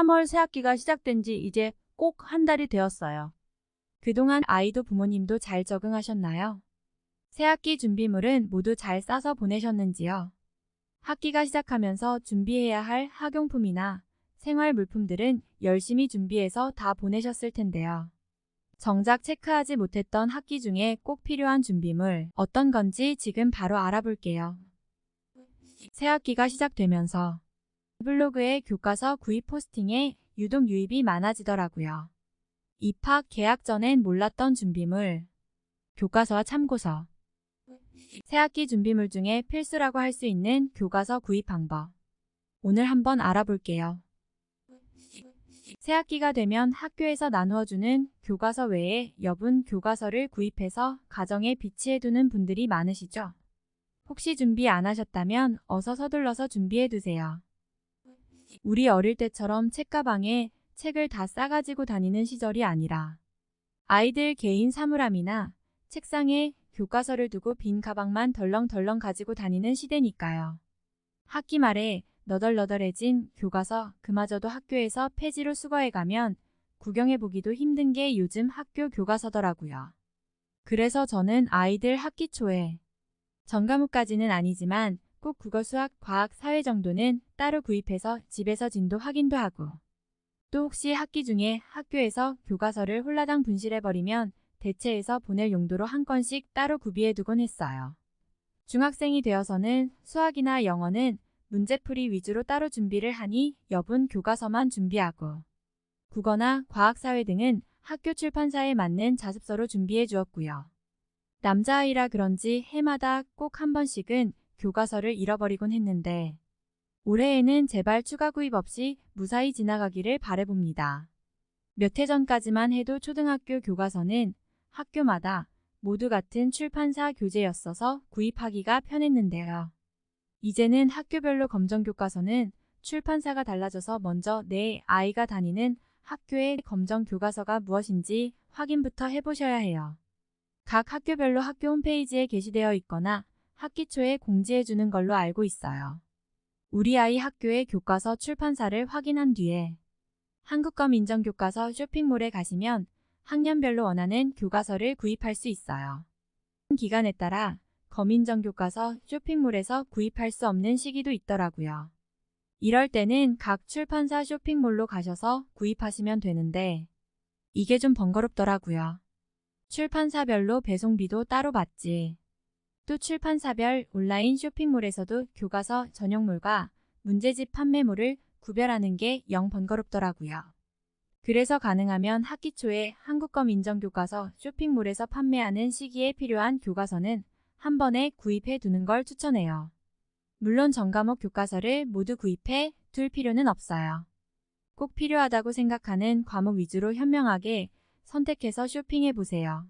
3월 새학기가 시작된 지 이제 꼭 한 달이 되었어요. 그동안 아이도 부모님도 잘 적응하셨나요? 새학기 준비물은 모두 잘 싸서 보내셨는지요? 학기가 시작하면서 준비해야 할 학용품이나 생활 물품들은 열심히 준비해서 다 보내셨을 텐데요. 정작 체크하지 못했던 학기 중에 꼭 필요한 준비물 어떤 건지 지금 바로 알아볼게요. 새학기가 시작되면서 블로그에 교과서 구입 포스팅에 유독 유입이 많아지더라고요. 입학 계약 전엔 몰랐던 준비물, 교과서와 참고서, 새학기 준비물 중에 필수라고 할 수 있는 교과서 구입 방법. 오늘 한번 알아볼게요. 새학기가 되면 학교에서 나누어주는 교과서 외에 여분 교과서를 구입해서 가정에 비치해두는 분들이 많으시죠? 혹시 준비 안 하셨다면 어서 서둘러서 준비해두세요. 우리 어릴 때처럼 책가방에 책을 다 싸가지고 다니는 시절이 아니라 아이들 개인 사물함이나 책상에 교과서를 두고 빈 가방만 덜렁덜렁 가지고 다니는 시대니까요. 학기 말에 너덜너덜해진 교과서 그마저도 학교에서 폐지로 수거해가면 구경해보기도 힘든 게 요즘 학교 교과서더라고요. 그래서 저는 아이들 학기 초에 전과목까지는 아니지만 꼭 국어, 수학, 과학, 사회 정도는 따로 구입해서 집에서 진도 확인도 하고 또 혹시 학기 중에 학교에서 교과서를 홀라당 분실해버리면 대체해서 보낼 용도로 한 건씩 따로 구비해두곤 했어요. 중학생이 되어서는 수학이나 영어는 문제풀이 위주로 따로 준비를 하니 여분 교과서만 준비하고 국어나 과학사회 등은 학교 출판사에 맞는 자습서로 준비해 주었고요. 남자아이라 그런지 해마다 꼭 한 번씩은 교과서를 잃어버리곤 했는데 올해에는 제발 추가 구입 없이 무사히 지나가기를 바래봅니다. 몇 해 전까지만 해도 초등학교 교과서는 학교마다 모두 같은 출판사 교재였어서 구입하기가 편했는데요. 이제는 학교별로 검정 교과서는 출판사가 달라져서 먼저 내 아이가 다니는 학교의 검정 교과서가 무엇인지 확인부터 해보셔야 해요. 각 학교별로 학교 홈페이지에 게시되어 있거나 학기 초에 공지해주는 걸로 알고 있어요. 우리 아이 학교의 교과서 출판사를 확인한 뒤에 한국검 인정교과서 쇼핑몰에 가시면 학년별로 원하는 교과서를 구입할 수 있어요. 기간에 따라 검인정 교과서 쇼핑몰에서 구입할 수 없는 시기도 있더라고요. 이럴 때는 각 출판사 쇼핑몰로 가셔서 구입하시면 되는데 이게 좀 번거롭더라고요. 출판사별로 배송비도 따로 받지. 또 출판사별 온라인 쇼핑몰에서도 교과서 전용물과 문제집 판매물을 구별하는 게 영 번거롭더라고요. 그래서 가능하면 학기 초에 한국검 인정교과서 쇼핑몰에서 판매하는 시기에 필요한 교과서는 한 번에 구입해 두는 걸 추천해요. 물론 전과목 교과서를 모두 구입해 둘 필요는 없어요. 꼭 필요하다고 생각하는 과목 위주로 현명하게 선택해서 쇼핑해 보세요.